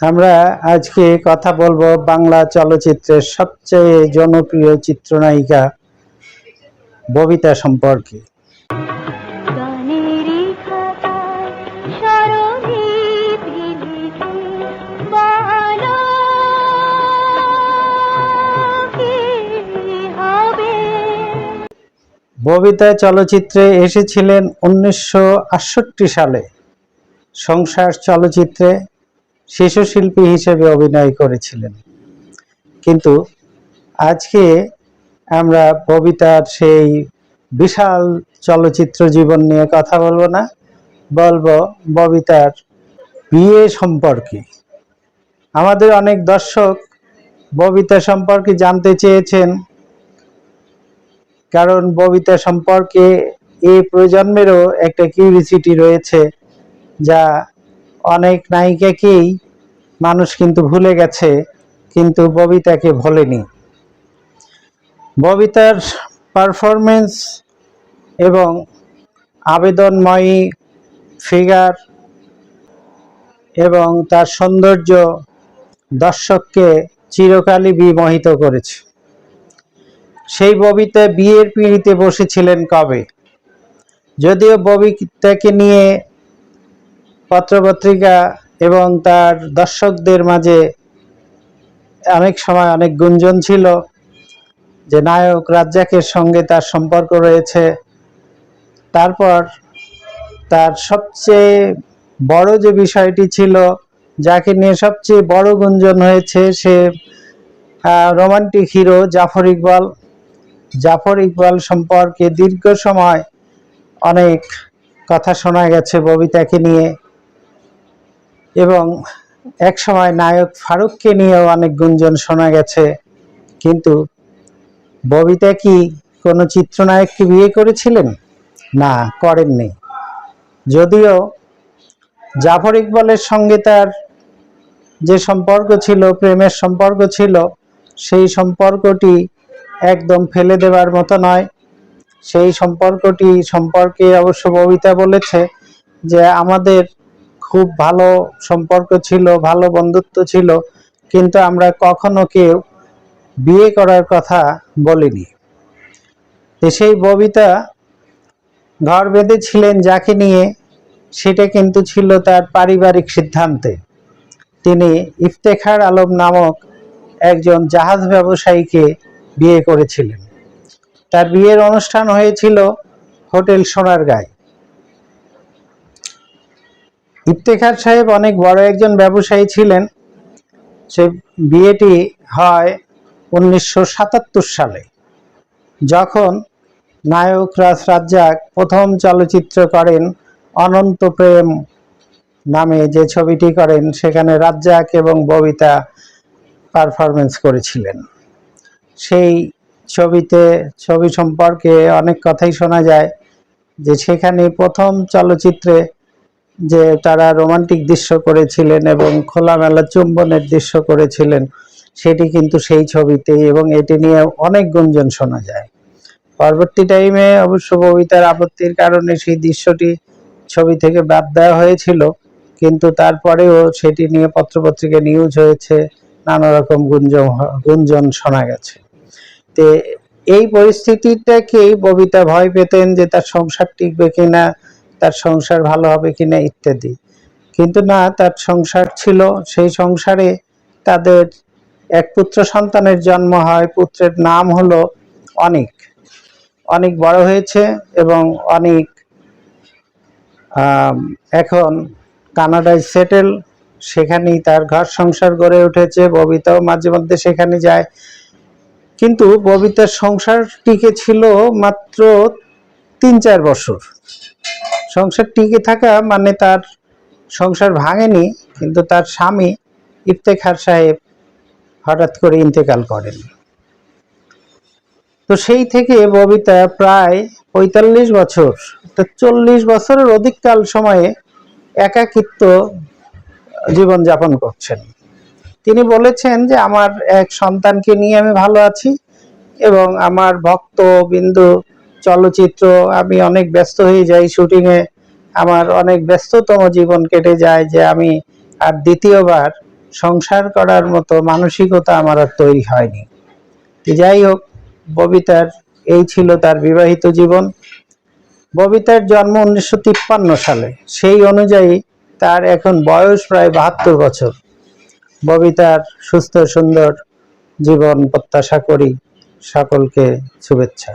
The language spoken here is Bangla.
আমরা আজকে কথা বলব বাংলা চলচ্চিত্রের সবচেয়ে জনপ্রিয় চিত্রনায়িকা ববিতা সম্পর্কে। ববিতা চলচ্চিত্রে এসেছিলেন উনিশশো আটষট্টি সালে। সংসার চলচ্চিত্রে শিশু শিল্পী হিসেবে অভিনয় করেছিলেন। কিন্তু আজকে আমরা ববিতার সেই বিশাল চলচ্চিত্র জীবন নিয়ে কথা বলব না, বলব ববিতার বিয়ে সম্পর্কে। আমাদের অনেক দর্শক ববিতা সম্পর্কে জানতে চেয়েছেন, কারণ ববিতা সম্পর্কে এই প্রজন্মেরও একটা কিউরিসিটি রয়েছে, যা অনেক নায়িকাকেই মানুষ কিন্তু ভুলে গেছে, কিন্তু ববিতাকে ভোলেনি। ববিতার পারফরমেন্স এবং আবেদনময়ী ফিগার এবং তার সৌন্দর্য দর্শককে চিরকালই বিমোহিত করেছে। সেই ববিতা বিয়ের পিঁড়িতে বসেছিলেন কবে? যদিও ববিতাকে নিয়ে পত্রপত্রিকা এবং তার দর্শকদের মাঝে অনেক সময় অনেক গুঞ্জন ছিল যে নায়ক রাজ্জাকের সঙ্গে তার সম্পর্ক রয়েছে। তারপর তার সবচেয়ে বড় যে বিষয়টি ছিল, যাকে নিয়ে সবচেয়ে বড় গুঞ্জন হয়েছে সে রোমান্টিক হিরো জাফর ইকবাল। জাফর ইকবাল সম্পর্কে দীর্ঘ সময় অনেক কথা শোনা গেছে ববিতাকে নিয়ে। এবং এক সময় নায়ক ফারুককে নিয়েও অনেক গুঞ্জন শোনা গেছে। কিন্তু ববিতা কি কোনো চিত্রনায়ককে বিয়ে করেছিলেন? না, করেননি। যদিও জাফর ইকবালের সঙ্গে তার যে সম্পর্ক ছিল, প্রেমের সম্পর্ক ছিল, সেই সম্পর্কটি একদম ফেলে দেওয়ার মতো নয়। সেই সম্পর্কটি সম্পর্কে অবশ্য ববিতা বলেছে যে, আমাদের খুব ভালো সম্পর্ক ছিল, ভালো বন্ধুত্ব ছিল, কিন্তু আমরা কখনো কেউ বিয়ে করার কথা বলিনি। সেই ববিতা ঘর বেঁধেছিলেন যাকে নিয়ে, সেটা কিন্তু ছিল তার পারিবারিক সিদ্ধান্তে। তিনি ইফতেখার আলম নামক একজন জাহাজ ব্যবসায়ীকে বিয়ে করেছিলেন। তার বিয়ের অনুষ্ঠান হয়েছিল হোটেল সোনার সোনারগাঁয়। ইফতেখার সাহেব অনেক বড় একজন ব্যবসায়ী ছিলেন। সে বিয়েটি হয় উনিশশো সাতাত্তর সালে, যখন নায়ক রাজ রাজ্জাক প্রথম চলচ্চিত্র করেন অনন্ত প্রেম নামে যে ছবিটি করেন, সেখানে রাজ্জাক এবং ববিতা পারফরমেন্স করেছিলেন। সেই ছবিতে, ছবি সম্পর্কে অনেক কথাই শোনা যায় যে সেখানে প্রথম চলচ্চিত্রে যে তারা রোমান্টিক দৃশ্য করেছিলেন এবং খোলামেলা চুম্বনের দৃশ্য করেছিলেন, সেটি কিন্তু সেই ছবিতে এবং এটি নিয়ে অনেক গুঞ্জন শোনা যায়। পরবর্তী টাইমে অবশ্য ববিতার আপত্তির কারণে সেই দৃশ্যটি ছবি থেকে বাদ দেওয়া হয়েছিল, কিন্তু তারপরেও সেটি নিয়ে পত্রপত্রিকা নিউজ হয়েছে, নানা রকম গুঞ্জন গুঞ্জন শোনা গেছে। তে এই পরিস্থিতিটাকেই ববিতা ভয় পেতেন যে তার সংসার টিকবে কিনা? তার সংসার ভালো হবে কিনা ইত্যাদি। কিন্তু না, তার সংসার ছিল, সেই সংসারে তাদের এক পুত্র সন্তানের জন্ম হয়, পুত্রের নাম হলো অনেক। অনেক বড় হয়েছে এবং অনেক এখন কানাডায় সেটেল, সেখানেই তার ঘর সংসার গড়ে উঠেছে, ববিতাও মাঝে মধ্যে সেখানে যায়। কিন্তু ববিতার সংসার টিকে ছিল মাত্র তিন চার বছর। সংসার টিকে থাকা মানে তার সংসার ভাঙেনি, কিন্তু তার স্বামী ইফতেখার সাহেব হঠাৎ করে ইন্তেকাল করেন। তো সেই থেকে ববিতা প্রায় পঁয়তাল্লিশ বছর, তো চল্লিশ বছরের অধিককাল সময়ে একাকিত্ব জীবনযাপন করছেন। তিনি বলেছেন যে, আমার এক সন্তানকে নিয়ে আমি ভালো আছি এবং আমার ভক্ত, বিন্দু চলচ্চিত্র, আমি অনেক ব্যস্ত হয়ে যাই শুটিংয়ে আমার অনেক ব্যস্ততম জীবন কেটে যায় যে আমি আর দ্বিতীয়বার সংসার করার মতো মানসিকতা আমার আর তৈরি হয়নি। যাই হোক, ববিতার এই ছিল তার বিবাহিত জীবন। ববিতার জন্ম উনিশশো তিপ্পান্ন সালে। সেই অনুযায়ী তার এখন বয়স প্রায় বাহাত্তর বছর। ববিতার সুস্থ সুন্দর জীবন প্রত্যাশা করি। সকলকে শুভেচ্ছা।